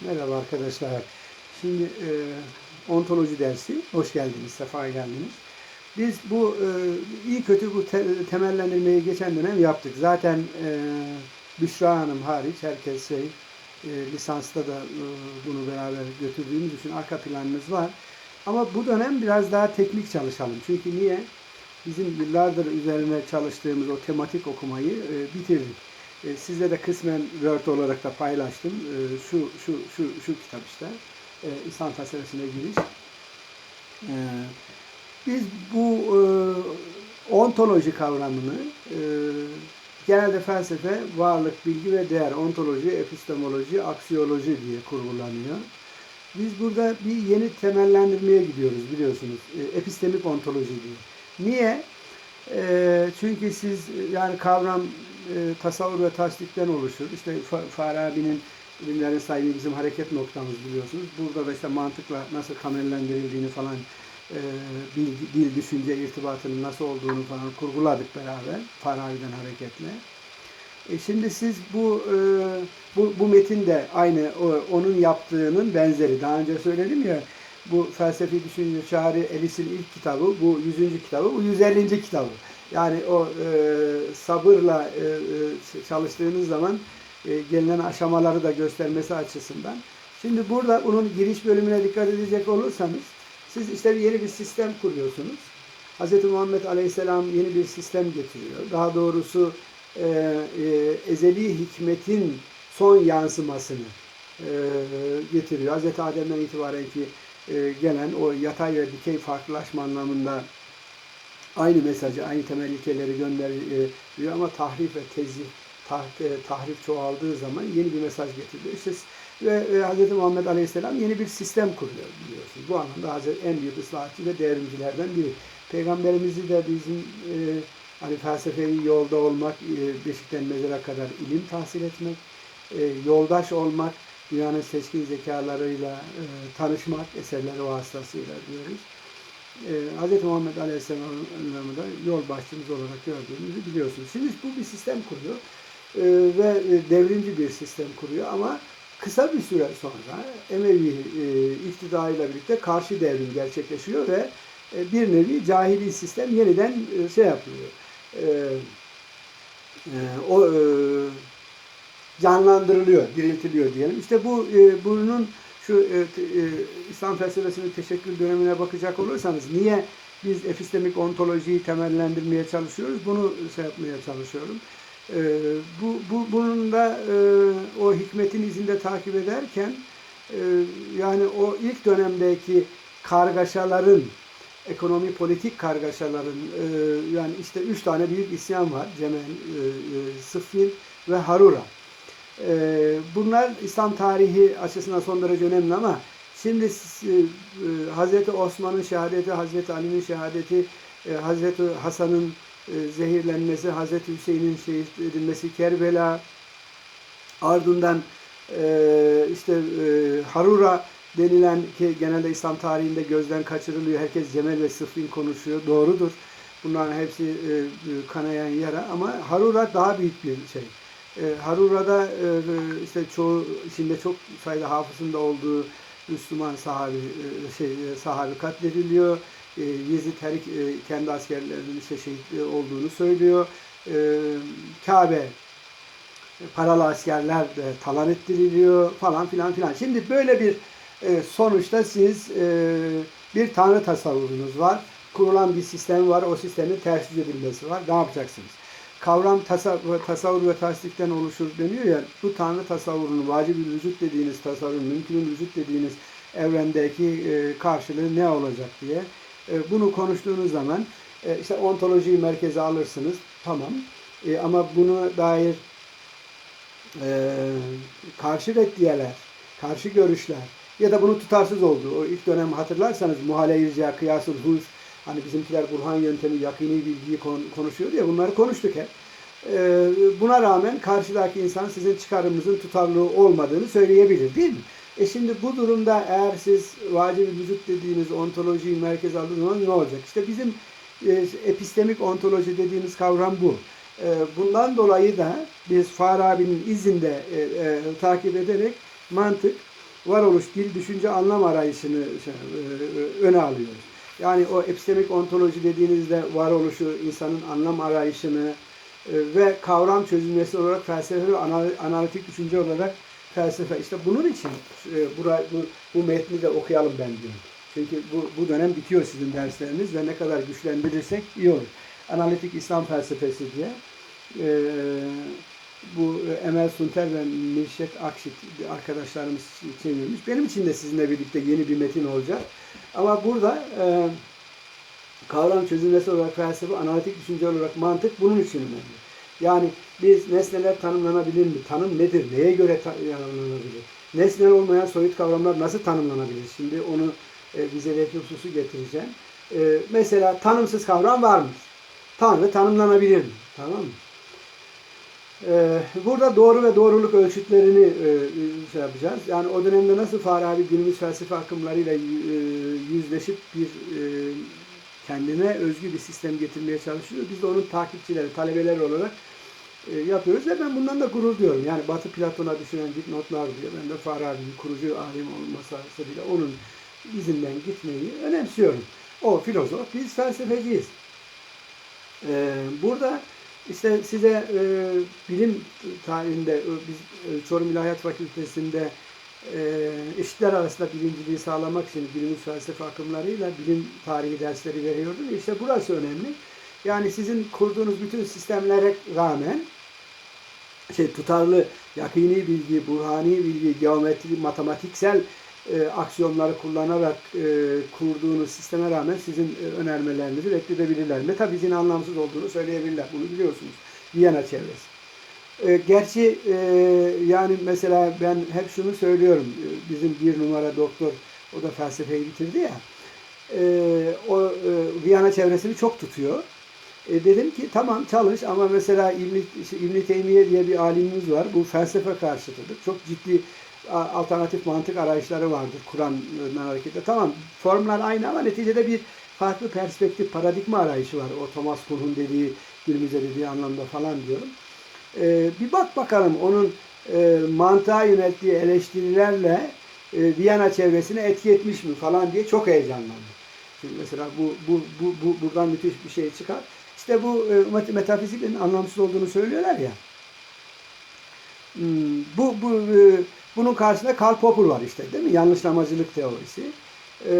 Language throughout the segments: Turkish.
Merhaba arkadaşlar. Şimdi e, ontoloji dersi. Hoş geldiniz, sefa geldiniz. Biz bu e, iyi kötü bu te- temellendirmeyi geçen dönem yaptık. Zaten e, Büşra Hanım hariç herkes şey e, lisansta da e, bunu beraber götürdüğümüz için arka planımız var. Ama bu dönem biraz daha teknik çalışalım. Çünkü niye? Bizim yıllardır üzerine çalıştığımız o tematik okumayı e, bitirdik. E, sizle de kısmen Word olarak da paylaştım. E, şu şu şu şu kitap işte. E, İslam felsefesine giriş. E, biz bu e, ontoloji kavramını e, genelde felsefe, varlık, bilgi ve değer, ontoloji, epistemoloji, aksiyoloji diye kurgulanıyor. Biz burada bir yeni temellendirmeye gidiyoruz biliyorsunuz. E, epistemik ontoloji diye. Niye? E, çünkü siz yani kavram e, tasavvur ve tasdikten oluşur. İşte Fa- Farabi'nin ilimlerin sahibi bizim hareket noktamız biliyorsunuz. Burada da işte mantıkla nasıl kamellendirildiğini falan e, bilgi, dil, düşünce irtibatının nasıl olduğunu falan kurguladık beraber Farabi'den hareketle. E şimdi siz bu e, bu, bu metin de aynı o, onun yaptığının benzeri. Daha önce söyledim ya bu felsefi düşünce çağrı Elis'in ilk kitabı, bu 100. kitabı, bu 150. kitabı. Yani o e, sabırla e, e, çalıştığınız zaman e, gelinen aşamaları da göstermesi açısından. Şimdi burada bunun giriş bölümüne dikkat edecek olursanız siz işte yeni bir sistem kuruyorsunuz. Hz. Muhammed Aleyhisselam yeni bir sistem getiriyor. Daha doğrusu e, e, ezeli hikmetin son yansımasını e, getiriyor. Hz. Adem'den itibaren ki e, gelen o yatay ve dikey farklılaşma anlamında aynı mesajı, aynı temel ilkeleri gönderiyor ama tahrif ve tezih, tah, e, tahrif çoğaldığı zaman yeni bir mesaj getiriyor. İşte ve, ve Hz. Muhammed Aleyhisselam yeni bir sistem kuruyor biliyorsunuz. Bu anlamda Hazreti en büyük ıslahatçı ve devrimcilerden biri. Peygamberimizi de bizim e, hani felsefeyi yolda olmak, e, beşikten mezara kadar ilim tahsil etmek, e, yoldaş olmak, dünyanın seçkin zekalarıyla e, tanışmak eserleri vasıtasıyla diyoruz. E, Hz. Muhammed Aleyhisselam'ı da yol başçımız olarak gördüğümüzü biliyorsunuz. Şimdi bu bir sistem kuruyor e, ve devrimci bir sistem kuruyor ama kısa bir süre sonra Emevi e, iktidarıyla birlikte karşı devrim gerçekleşiyor ve e, bir nevi cahili sistem yeniden e, şey yapıyor. E, e, o e, canlandırılıyor, diriltiliyor diyelim. İşte bu e, bunun şu e, e, İslam felsefesinin teşekkül dönemine bakacak olursanız niye biz epistemik ontolojiyi temellendirmeye çalışıyoruz? Bunu şey yapmaya çalışıyorum. E, bu, bu bunun da e, o hikmetin izinde takip ederken e, yani o ilk dönemdeki kargaşaların ekonomi politik kargaşaların e, yani işte üç tane büyük isyan var. Cemen, e, e, Sıffin ve Harura. E, bunlar İslam tarihi açısından son derece önemli ama şimdi e, e, Hazreti Osman'ın şehadeti, Hazreti Ali'nin şehadeti, e, Hazreti Hasan'ın zehirlenmesi, Hazreti Hüseyin'in şehit edilmesi, Kerbela, ardından işte Harura denilen ki genelde İslam tarihinde gözden kaçırılıyor. Herkes Cemel ve Sıffin konuşuyor. Doğrudur. Bunların hepsi kanayan yara ama Harura daha büyük bir şey. E, Harura'da e, e, işte çoğu içinde çok sayıda hafızında olduğu Müslüman sahabi e, şey e, sahabi katlediliyor. E, Yezid her e, kendi askerlerinin işte şehit e, olduğunu söylüyor. E, Kabe paralı askerler de talan ettiriliyor falan filan filan. Şimdi böyle bir e, sonuçta siz e, bir tanrı tasavvurunuz var. Kurulan bir sistem var. O sistemin ters edilmesi var. Ne yapacaksınız? Kavram tasavvur, tasavvur ve tasdikten oluşur deniyor ya. Bu tanrı tasavvurunun, vacib vücut dediğiniz tasavvurun, mümkün vücut dediğiniz evrendeki e, karşılığı ne olacak diye. E, bunu konuştuğunuz zaman e, işte ontolojiyi merkeze alırsınız. Tamam. E, ama bunu dair e, karşı reddiyeler, karşı görüşler ya da bunun tutarsız olduğu. O ilk dönem hatırlarsanız muhale irca, kıyasıl huz, hani bizimkiler Burhan yöntemi, yakini bilgiyi kon- konuşuyor ya bunları konuştuk hep. E, buna rağmen karşıdaki insan sizin çıkarımınızın tutarlı olmadığını söyleyebilir değil mi? E şimdi bu durumda eğer siz vacib vücut dediğiniz ontolojiyi merkeze aldığınız zaman ne olacak? İşte bizim e, epistemik ontoloji dediğimiz kavram bu. E, bundan dolayı da biz Farabi'nin izinde e, e, takip ederek mantık, varoluş, dil, düşünce, anlam arayışını şey, e, öne alıyoruz. Yani o epistemik ontoloji dediğinizde varoluşu, insanın anlam arayışını e, ve kavram çözülmesi olarak felsefe ve anal- analitik düşünce olarak felsefe. İşte bunun için e, bura, bu, bu metni de okuyalım ben diyorum. Çünkü bu, bu dönem bitiyor sizin dersleriniz ve ne kadar güçlendirirsek iyi olur. Analitik İslam felsefesi diye. E, bu e, Emel Sunter ve Mirşet Akşit arkadaşlarımız çevirmiş. Benim için de sizinle birlikte yeni bir metin olacak. Ama burada e, kavram çözülmesi olarak felsefe, analitik düşünce olarak mantık bunun için önemli. Yani biz nesneler tanımlanabilir mi? Tanım nedir? Neye göre tanımlanabilir? Nesnel olmayan soyut kavramlar nasıl tanımlanabilir? Şimdi onu e, bize hususu getireceğim. E, mesela tanımsız kavram var mı? Tanrı tanımlanabilir mi? Tamam mı? Ee, Burada doğru ve doğruluk ölçütlerini e, şey yapacağız. Yani o dönemde nasıl Farabi günümüz felsefe akımlarıyla e, yüzleşip bir e, kendine özgü bir sistem getirmeye çalışıyor. Biz de onun takipçileri, talebeleri olarak e, yapıyoruz ve ben bundan da gurur duyuyorum. Yani Batı Platon'a düşünen dipnotlar diyor. Ben de Farabi'nin kurucu alim olması hasebiyle onun izinden gitmeyi önemsiyorum. O filozof, biz felsefeciyiz. Ee, burada işte size e, bilim tarihinde e, biz e, Çorum İlahiyat Fakültesi'nde e, eşitler arasında birinciliği sağlamak için günümüz felsefe akımlarıyla bilim tarihi dersleri veriyordum. İşte burası önemli. Yani sizin kurduğunuz bütün sistemlere rağmen şey tutarlı, yakini bilgi, burhani bilgi, geometri, matematiksel e, aksiyonları kullanarak e, kurduğunuz sisteme rağmen sizin e, önermelerinizi reddedebilirler. Metafizin anlamsız olduğunu söyleyebilirler. Bunu biliyorsunuz. Viyana çevresi. E, gerçi e, yani mesela ben hep şunu söylüyorum. E, Bizim bir numara doktor, o da felsefeyi bitirdi ya. E, o e, Viyana çevresini çok tutuyor. E, dedim ki tamam çalış ama mesela İbn, İbn Teymiye diye bir alimimiz var. Bu felsefe karşıtıdır. Çok ciddi alternatif mantık arayışları vardır Kur'an'dan hareketle. Tamam formlar aynı ama neticede bir farklı perspektif, paradigma arayışı var. O Thomas Kuhn'un dediği, günümüze dediği anlamda falan diyorum. E, bir bak bakalım onun e, mantığa yönelttiği eleştirilerle e, Viyana çevresine etki etmiş mi falan diye çok heyecanlandım. Şimdi mesela bu, bu, bu, bu buradan müthiş bir şey çıkar. İşte bu e, metafiziklerin anlamsız olduğunu söylüyorlar ya. Hmm, bu, bu e, bunun karşısında Karl Popper var işte değil mi? Yanlışlamacılık teorisi. E,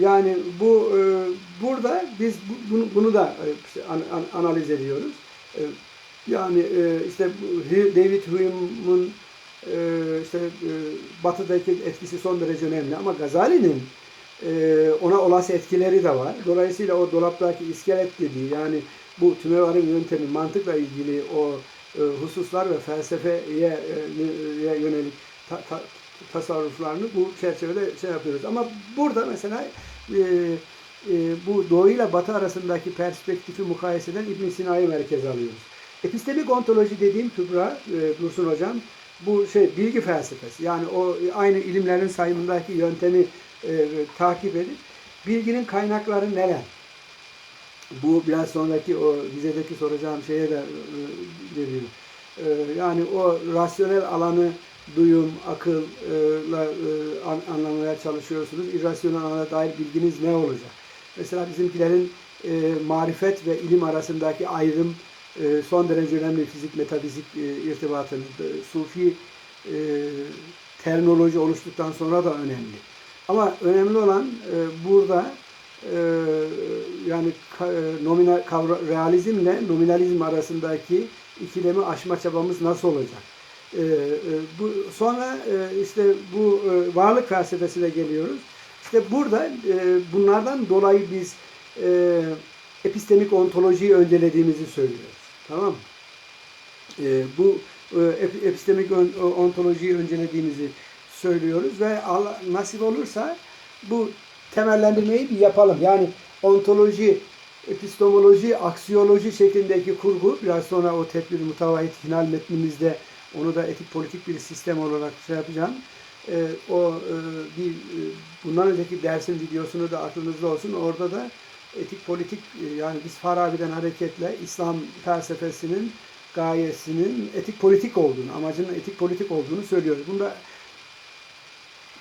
yani bu e, burada biz bu- bunu, da e, analiz ediyoruz. E, yani e, işte David Hume'un e, işte Batı'daki etkisi son derece önemli ama Gazali'nin ona olası etkileri de var. Dolayısıyla o dolaptaki iskelet dediği yani bu tümevarın yöntemi mantıkla ilgili o hususlar ve felsefeye ye yönelik ta- ta- tasarruflarını bu çerçevede şey yapıyoruz. Ama burada mesela e, e, bu Doğu ile Batı arasındaki perspektifi mukayeseden İbn Sina'yı merkeze alıyoruz. Epistemik ontoloji dediğim Kübra e, Dursun Hocam bu şey bilgi felsefesi. Yani o aynı ilimlerin sayımındaki yöntemi e, takip edip bilginin kaynakları neler? Bu biraz sonraki o vizedeki soracağım şeye de e, geliyor. E, yani o rasyonel alanı duyum, akılla e, an- anlamaya çalışıyorsunuz. İrrasyonel alana dair bilginiz ne olacak? Mesela bizimkilerin e, marifet ve ilim arasındaki ayrım e, son derece önemli fizik, metafizik e, irtibatını. e, Sufi e, terminoloji oluştuktan sonra da önemli. Ama önemli olan e, burada e, yani ka- e, nominal realizmle nominalizm arasındaki ikilemi aşma çabamız nasıl olacak? E, e, bu sonra e, işte bu e, varlık felsefesine geliyoruz. İşte burada e, bunlardan dolayı biz e, epistemik ontolojiyi öncelediğimizi söylüyoruz. Tamam mı? E, bu e, ep- epistemik on- ontolojiyi öncelediğimizi söylüyoruz ve Allah, nasip olursa bu temellendirmeyi bir yapalım. Yani ontoloji, epistemoloji, aksiyoloji şeklindeki kurgu biraz sonra o tedbir mutavahit final metnimizde onu da etik politik bir sistem olarak şey yapacağım. Ee, o e, bir e, bundan önceki dersin videosunu da aklınızda olsun. Orada da etik politik e, yani biz Farabi'den hareketle İslam felsefesinin gayesinin etik politik olduğunu, amacının etik politik olduğunu söylüyoruz. Bunda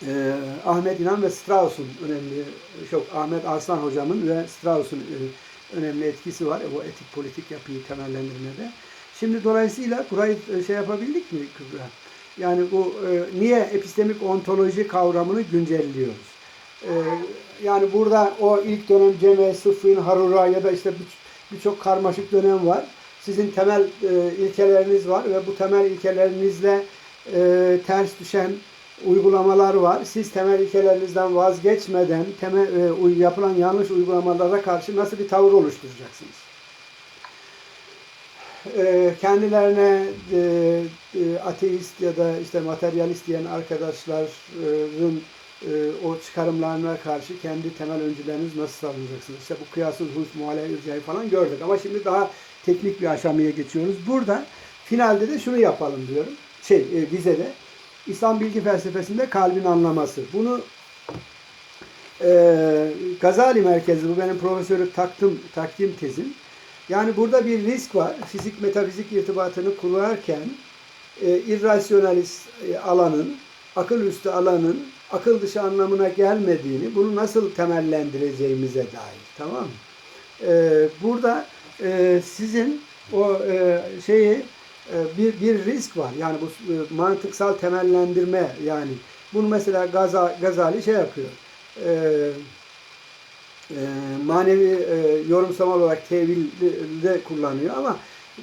e, Ahmet İnan ve Strauss'un önemli, çok Ahmet Arslan hocamın ve Strauss'un e, önemli etkisi var bu etik politik yapıyı temellendirmede. Şimdi dolayısıyla burayı e, şey yapabildik mi Kübra? Yani bu e, niye epistemik ontoloji kavramını güncelliyoruz? E, yani burada o ilk dönem Ceme, Sıffin, Harura ya da işte bir- birçok karmaşık dönem var. Sizin temel ilkeleriniz var ve bu temel ilkelerinizle ters düşen uygulamalar var. Siz temel ilkelerinizden vazgeçmeden temel, yapılan yanlış uygulamalara karşı nasıl bir tavır oluşturacaksınız? E, kendilerine e, e, ateist ya da işte materyalist diyen arkadaşların e, o çıkarımlarına karşı kendi temel öncüleriniz nasıl savunacaksınız? İşte bu kıyasıl hus, muhale, ircayı falan gördük. Ama şimdi daha teknik bir aşamaya geçiyoruz. Burada finalde de şunu yapalım diyorum. Şey, e, vizede. İslam bilgi felsefesinde kalbin anlaması. Bunu e, Gazali merkezli, bu benim profesörlük taktım, takdim tezim. Yani burada bir risk var. Fizik metafizik irtibatını kurarken e, irrasyonalist e, alanın, akıl üstü alanın akıl dışı anlamına gelmediğini, bunu nasıl temellendireceğimize dair. Tamam mı? E, burada e, sizin o e, şeyi e, bir bir risk var. Yani bu e, mantıksal temellendirme yani bunu mesela Gaza, Gazali şey yapıyor. E, e, manevi e, yorumsama olarak tevilde kullanıyor ama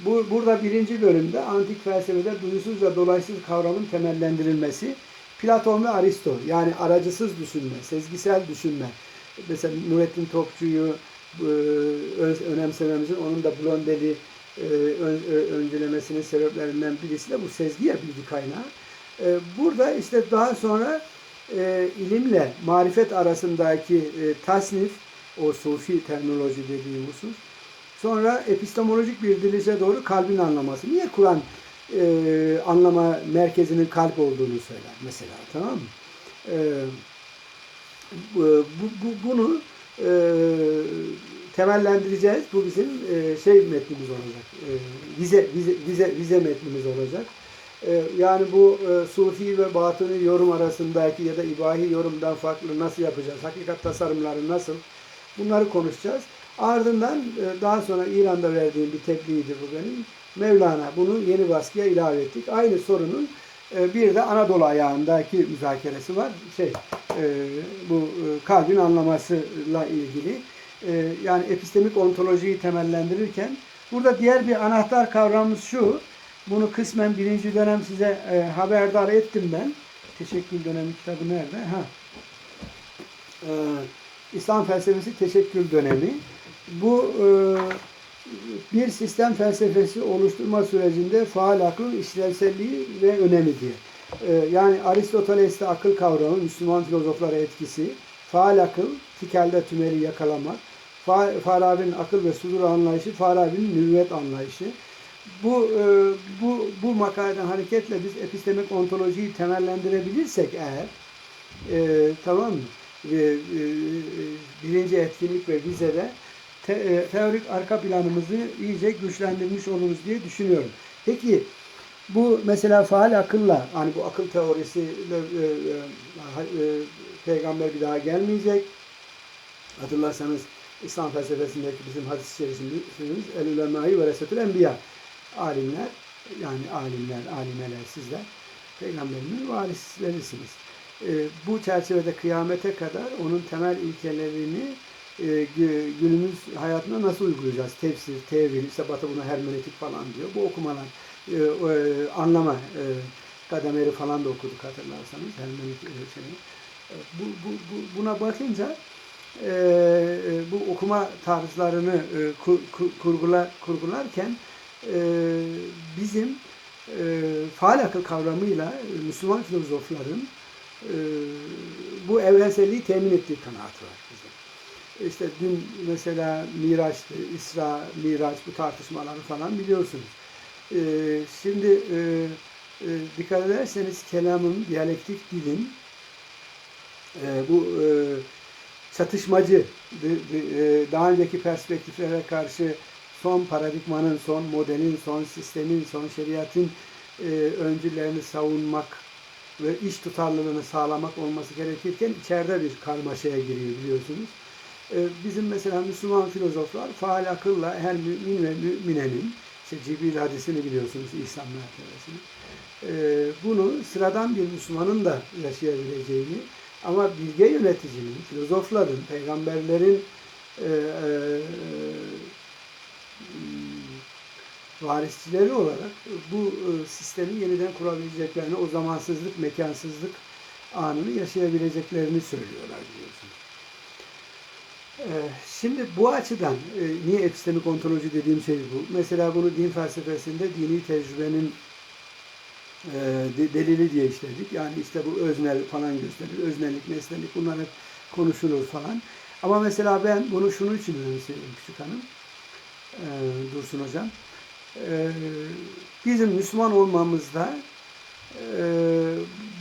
bu burada birinci bölümde antik felsefede duyusuz ve dolaysız kavramın temellendirilmesi Platon ve Aristo yani aracısız düşünme, sezgisel düşünme. Mesela Nurettin Topçu'yu e, önemsememizin onun da Blondeli e, öncelemesinin sebeplerinden birisi de bu sezgiye bilgi kaynağı. Burada işte daha sonra ilimle marifet arasındaki tasnif, o sufi terminoloji dediğim husus. Sonra epistemolojik bir dilişe doğru kalbin anlaması. Niye Kur'an e, anlama merkezinin kalp olduğunu söyler mesela tamam mı? E, bu, bu- bunu e, temellendireceğiz. Bu bizim e, şey metnimiz olacak. E, vize, vize, vize, vize metnimiz olacak. E, yani bu e, sufi ve batını yorum arasındaki ya da ibahi yorumdan farklı nasıl yapacağız? Hakikat tasarımları nasıl? Bunları konuşacağız. Ardından e, daha sonra İran'da verdiğim bir tebliğdi bu benim. Mevlana bunu yeni baskıya ilave ettik. Aynı sorunun e, bir de Anadolu ayağındaki müzakeresi var. Şey, e, bu kalbin anlamasıyla ilgili. Yani epistemik ontolojiyi temellendirirken burada diğer bir anahtar kavramımız şu. Bunu kısmen birinci dönem size haberdar ettim ben. Teşekkür dönemi kitabı nerede? Ha. E, İslam felsefesi teşekkül dönemi. Bu e, bir sistem felsefesi oluşturma sürecinde faal aklın işlevselliği ve önemi diye. E, yani Aristoteles'te akıl kavramı, Müslüman filozoflara etkisi, faal akıl, tikelde tümeri yakalamak, Fa- Farabi'nin akıl ve sudur anlayışı, Farabi'nin nüvvet anlayışı. Bu e, bu bu makaleden hareketle biz epistemik ontolojiyi temellendirebilirsek eğer e, tamam mı? E, e, birinci etkinlik ve vizede te, e, teorik arka planımızı iyice güçlendirmiş oluruz diye düşünüyorum. Peki bu mesela faal akılla hani bu akıl teorisi e, e, e, peygamber bir daha gelmeyecek. Hatırlarsanız İslam felsefesindeki bizim hadis-i şerifimiz el ulemâhi ve resetül enbiya alimler yani alimler, alimeler sizler peygamberinin varislerisiniz. E, bu çerçevede kıyamete kadar onun temel ilkelerini e, gü- günümüz hayatına nasıl uygulayacağız? Tefsir, tevil, işte Batı buna hermeneutik falan diyor. Bu okumalar, e, e, anlama, kademeri falan da okuduk hatırlarsanız. Hermeneutik şey. Bu, bu, bu, buna bakınca bu okuma tarzlarını kur, kur- kurgula, kurgularken bizim faal akıl kavramıyla Müslüman filozofların e, bu evrenselliği temin ettiği kanaati var bizim. İşte dün mesela Miraç'tı, İsra, Miraç bu tartışmaları falan biliyorsunuz. E, şimdi e, e, dikkat ederseniz kelamın, diyalektik dilin e, bu çatışmacı, daha önceki perspektiflere karşı son paradigmanın, son modelin, son sistemin, son şeriatın öncülerini savunmak ve iş tutarlılığını sağlamak olması gerekirken içeride bir karmaşaya giriyor biliyorsunuz. E, bizim mesela Müslüman filozoflar faal akılla her mümin ve müminenin işte Cibril hadisini biliyorsunuz İsa mertebesini. E, bunu sıradan bir Müslümanın da yaşayabileceğini ama bilge yöneticinin, filozofların, peygamberlerin e, e, varisçileri olarak bu e, sistemi yeniden kurabileceklerini, o zamansızlık, mekansızlık anını yaşayabileceklerini söylüyorlar biliyorsunuz. E, Şimdi bu açıdan e, niye epistemik ontoloji dediğim şey bu. Mesela bunu din felsefesinde dini tecrübenin de- delili diye işledik. Yani işte bu öznel falan gösterir. Öznellik, nesnelik bunlar hep konuşulur falan. Ama mesela ben bunu şunun için önemsiyorum küçük hanım. Dursun hocam. E, bizim Müslüman olmamızda e,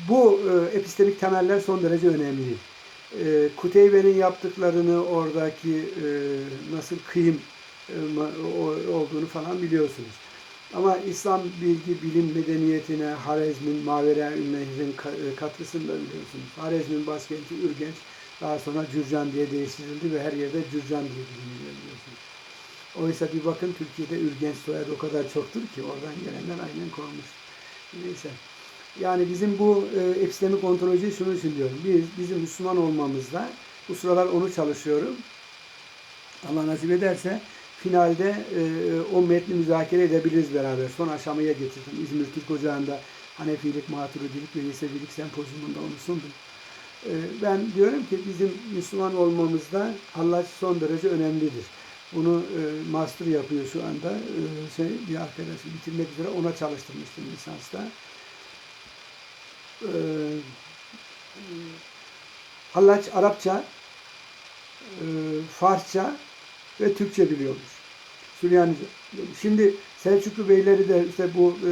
bu e, epistemik temeller son derece önemli. E, Kuteybe'nin yaptıklarını oradaki e, nasıl kıyım olduğunu falan biliyorsunuz. Ama İslam bilgi, bilim medeniyetine Harezm'in, Mavera e, katkısını da biliyorsunuz. Harezm'in başkenti Ürgenç, daha sonra Cürcan diye değiştirildi ve her yerde Cürcan diye biliniyor biliyorsunuz. Oysa bir bakın Türkiye'de Ürgenç soyadı o kadar çoktur ki oradan gelenler aynen konmuş. Neyse. Yani bizim bu e, epistemik ontoloji şunu için diyorum. Biz, bizim Müslüman olmamızda bu sıralar onu çalışıyorum. Allah nasip ederse finalde e, o metni müzakere edebiliriz beraber. Son aşamaya getirdim. İzmir Türk Ocağı'nda Hanefilik, Maturidilik ve Yesevilik sempozyumunda onu sundum. E, ben diyorum ki bizim Müslüman olmamızda Allah son derece önemlidir. Bunu e, master yapıyor şu anda. E, şey bir arkadaşı bitirmek üzere ona çalıştırmıştım lisansta. E, Hallaç Arapça, e, Farsça ve Türkçe biliyormuş. Süryanice. Şimdi Selçuklu beyleri de işte bu e,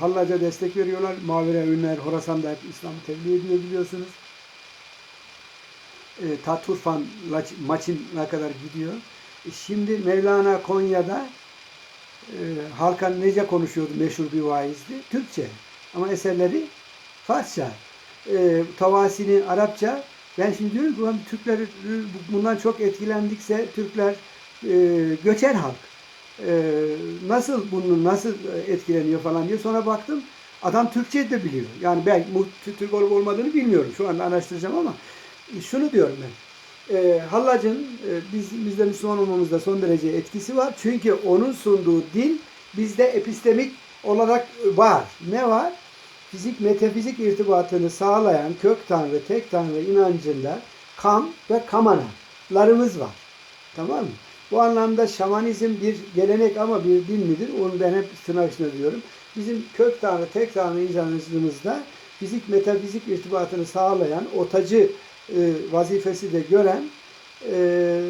Hallaca destek veriyorlar. Mavire Ünler, Horasan'da hep İslam'ı tebliğ ediyor biliyorsunuz. E, ta Turfan, Laç- Maçin'e kadar gidiyor. E, şimdi Mevlana Konya'da e, Halkan Nece konuşuyordu meşhur bir vaizdi. Türkçe. Ama eserleri Farsça. E, Tavasini Arapça. Ben şimdi diyorum ki Türkler e, bundan çok etkilendikse Türkler e, göçer halk. E, nasıl bunu nasıl etkileniyor falan diye sonra baktım adam Türkçe de biliyor. Yani ben bu Türk olup olmadığını bilmiyorum. Şu anda araştıracağım ama şunu diyorum ben. E, Hallac'ın e, biz bizde Müslüman olmamızda son derece etkisi var. Çünkü onun sunduğu dil bizde epistemik olarak var. Ne var? Fizik metafizik irtibatını sağlayan kök tanrı, tek tanrı inancında kam ve kamanalarımız var. Tamam mı? Bu anlamda şamanizm bir gelenek ama bir din midir? Onu ben hep tırnak içinde diyorum. Bizim kök tanrı, tek tanrı inancımızda fizik metafizik irtibatını sağlayan, otacı e, vazifesi de gören e,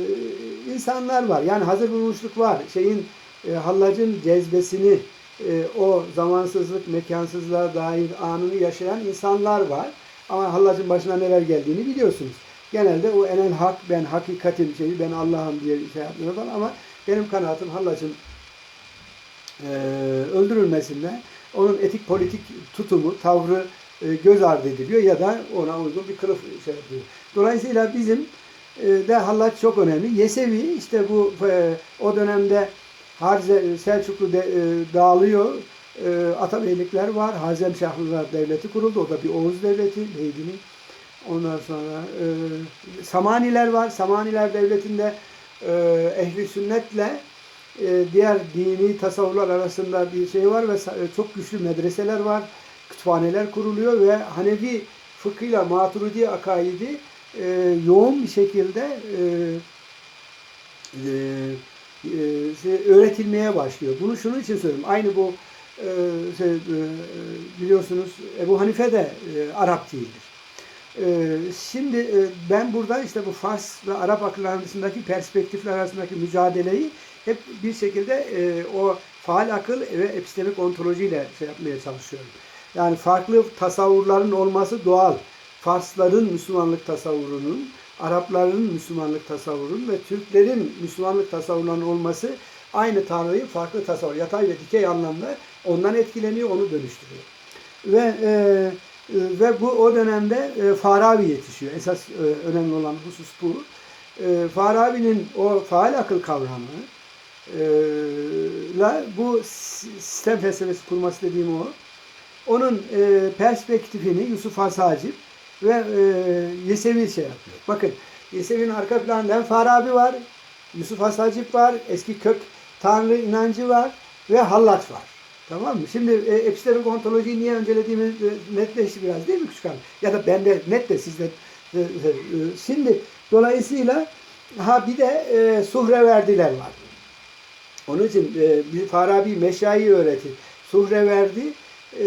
insanlar var. Yani hazır bulmuşluk var. Şeyin e, hallacın cezbesini e, o zamansızlık, mekansızlığa dair anını yaşayan insanlar var. Ama hallacın başına neler geldiğini biliyorsunuz. Genelde o enel hak, ben hakikatim şeyi, ben Allah'ım diye şey yapmıyor falan ama benim kanaatim hallacın e, öldürülmesinde onun etik politik tutumu, tavrı e, göz ardı ediliyor ya da ona uygun bir kılıf şey yapıyor. Dolayısıyla bizim e, de hallaç çok önemli. Yesevi işte bu e, o dönemde Harze, Selçuklu de, e, dağılıyor. E, Atabeylikler var. Hazemşahlılar Devleti kuruldu. O da bir Oğuz Devleti. Beydini. Ondan sonra e, Samaniler var. Samaniler Devleti'nde e, ehli sünnetle e, diğer dini tasavvurlar arasında bir şey var ve çok güçlü medreseler var. Kütüphaneler kuruluyor ve Hanefi fıkhıyla Maturidi akaidi e, yoğun bir şekilde e, e, e, şey, öğretilmeye başlıyor. Bunu şunun için söylüyorum. Aynı bu e, şey, e, biliyorsunuz Ebu Hanife de e, Arap değildir. E, şimdi e, ben burada işte bu Fars ve Arap akıl arasındaki perspektifler arasındaki mücadeleyi hep bir şekilde e, o faal akıl ve epistemik ontolojiyle şey yapmaya çalışıyorum. Yani farklı tasavvurların olması doğal. Farsların Müslümanlık tasavvurunun, Arapların Müslümanlık tasavvurunun ve Türklerin Müslümanlık tasavvurlarının olması aynı Tanrı'yı farklı tasavvur, yatay ve dikey anlamda ondan etkileniyor, onu dönüştürüyor. Ve e, E, ve bu o dönemde e, Farabi yetişiyor. Esas e, önemli olan husus bu. E, Farabi'nin o faal akıl kavramı e, la bu sistem felsefesi kurması dediğim o. Onun e, perspektifini Yusuf Hasacip ve e, Yesevi şey yapıyor. Bakın Yesevi'nin arka planında Farabi var, Yusuf Hasacip var, eski kök tanrı inancı var ve Hallaç var. Tamam mı? Şimdi e, epistemik ontolojiyi niye öncelediğimiz e, netleşti biraz değil mi küçük hanım? Ya da bende net de sizde. e, e, e, Şimdi dolayısıyla ha bir de e, Suhreverdiler var. Onun için e, Farabi Meşai öğretir. Suhreverdi e,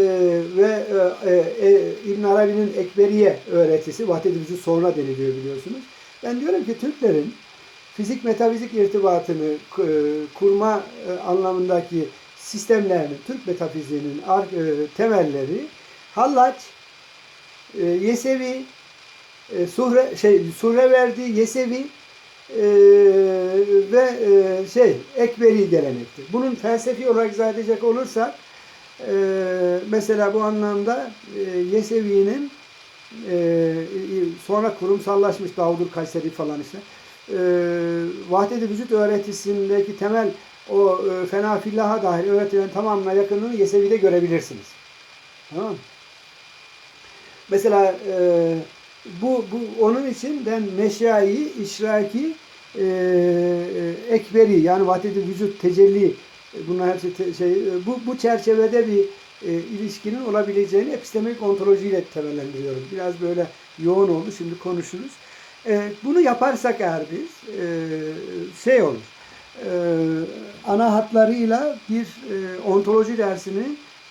ve e, e, İbn Arabi'nin Ekberiye öğretisi vahdet-i vücut sonra deniliyor biliyorsunuz. Ben diyorum ki Türklerin fizik metafizik irtibatını e, kurma e, anlamındaki sistemlerini, Türk metafiziğinin ar- e, temelleri Hallaç, e, Yesevi, e, Suhre şey Suhreverdi, Yesevi e, ve e, şey Ekberi gelenektir. Bunun felsefi olarak izah edecek olursak e, mesela bu anlamda e, Yesevi'nin e, sonra kurumsallaşmış Davud Kayseri falan işte e, vahdet-i vücut öğretisindeki temel o e, fena fillaha dair öğretilen tamamına yakınını Yesevi'de görebilirsiniz. Tamam? Mesela e, bu, bu onun için ben meşai, işraki, e, e, ekberi yani vahdet-i vücut, tecelli e, bunlar hepsi şey e, bu bu çerçevede bir e, ilişkinin olabileceğini epistemik ontolojiyle temellendiriyorum. Biraz böyle yoğun oldu. Şimdi konuşuruz. E, bunu yaparsak eğer biz e, şey olur. E, ana hatlarıyla bir e, ontoloji dersini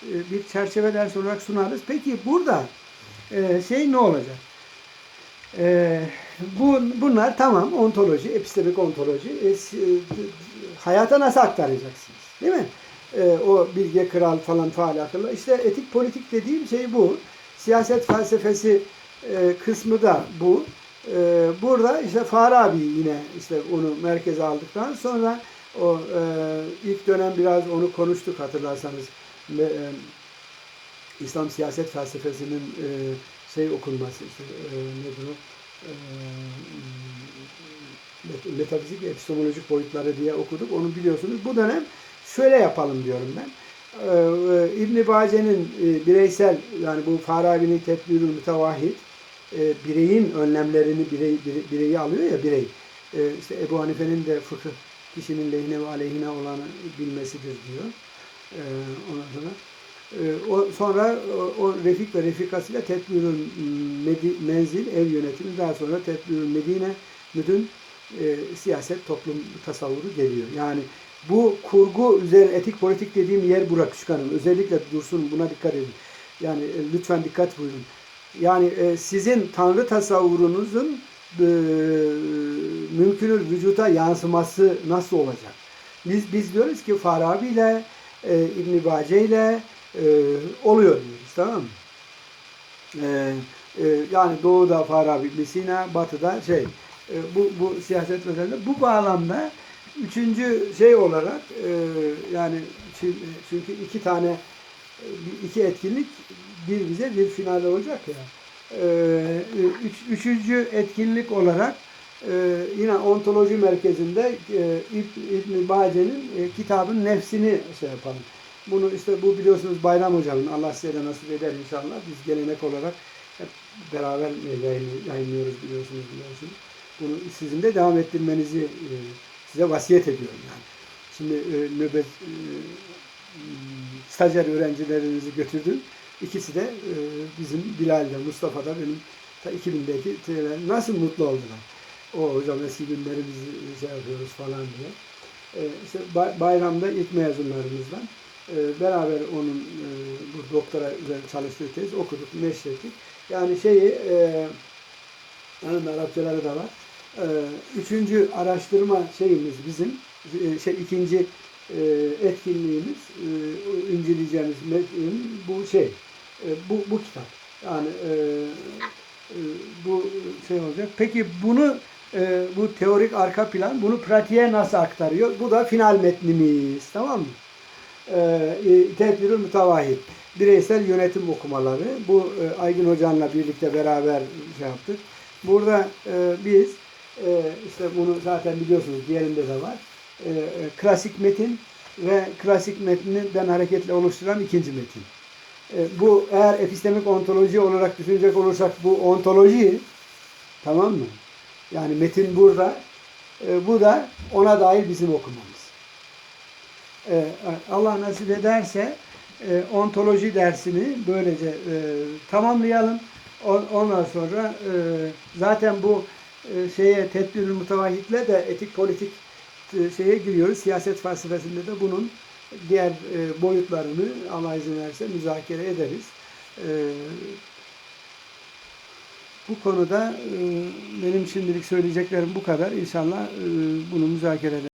e, bir çerçeve dersi olarak sunarız. Peki burada e, şey ne olacak? E, bu bunlar tamam ontoloji, epistemik ontoloji. E, e, hayata nasıl aktaracaksınız? Değil mi? E, o bilge kral falan faal. İşte etik politik dediğim şey bu. Siyaset felsefesi e, kısmı da bu. E, burada işte Farabi yine işte onu merkeze aldıktan sonra o e, ilk dönem biraz onu konuştuk hatırlarsanız. Me- e, İslam siyaset felsefesinin e, şey okunması işte e, nedir o? E, met- metafizik epistemolojik boyutları diye okuduk. Onu biliyorsunuz. Bu dönem şöyle yapalım diyorum ben. Ee, İbn Bace'nin e, bireysel yani bu Farabi'nin tedbirül mütevahhid e, bireyin önlemlerini birey, bire- bireyi alıyor ya birey. E, işte Ebu Hanife'nin de fıkıh kişinin lehine ve aleyhine olanı bilmesidir diyor. E, ondan sonra e, o sonra o, o refik ve refikasıyla tedbirül menzil ev yönetimi daha sonra tedbirül medine müdün e, siyaset toplum tasavvuru geliyor. Yani bu kurgu üzerine etik politik dediğim yer bura küçük. Özellikle dursun buna dikkat edin. Yani e, lütfen dikkat buyurun. Yani e, sizin tanrı tasavvurunuzun e, mümkünül vücuda yansıması nasıl olacak? Biz biz diyoruz ki Farabi ile e, İbn Bace ile e, oluyor diyoruz tamam mı? E, e, yani doğuda Farabi ibn Sina, batıda şey e, bu bu siyaset meselesi. Bu bağlamda üçüncü şey olarak e, yani çünkü iki tane iki etkinlik bir bize bir final olacak ya. E, üç, üçüncü etkinlik olarak e, yine ontoloji merkezinde e, İb- İbn Bace'nin kitabın nefsini şey yapalım. Bunu işte bu biliyorsunuz Bayram Hocam'ın Allah size de nasip eder inşallah. Biz gelenek olarak hep beraber yayın- yayınlıyoruz biliyorsunuz biliyorsunuz. Bunu sizin de devam ettirmenizi e, size vasiyet ediyorum yani. Şimdi e, nöbet e, stajyer öğrencilerinizi götürdüm. İkisi de e, bizim Bilal'de, Mustafa da benim ta 2000'deki şeyler nasıl mutlu oldular. O hocam eski günlerimizi şey yapıyoruz falan diye. E, işte bay- bayramda ilk mezunlarımızdan e, beraber onun e, bu doktora üzerine çalıştığı tez okuduk, neşrettik. Yani şeyi e, onun Arapçaları da var. Ee, üçüncü araştırma şeyimiz bizim, e, şey ikinci e, etkinliğimiz, e, inceleyeceğimiz bu şey, bu, bu kitap. Yani bu şey olacak. Peki bunu bu teorik arka plan, bunu pratiğe nasıl aktarıyor? Bu da final metnimiz, tamam mı? Tedbirül mütevahhid. bireysel yönetim okumaları. Bu Aygün Hocam'la birlikte beraber şey yaptık. Burada biz e, işte bunu zaten biliyorsunuz diğerinde de var. E, e, klasik metin ve klasik metninden hareketle oluşturulan ikinci metin. E, bu eğer epistemik ontoloji olarak düşünecek olursak bu ontoloji tamam mı? Yani metin burada. E, bu da ona dair bizim okumamız. E, Allah nasip ederse e, ontoloji dersini böylece e, tamamlayalım. On- Ondan sonra e, zaten bu şeye tedbirül mutavahitle de etik politik e, şeye giriyoruz. Siyaset felsefesinde de bunun diğer e, boyutlarını Allah izin verirse müzakere ederiz. E, bu konuda e, benim şimdilik söyleyeceklerim bu kadar. İnşallah e, bunu müzakere ederiz.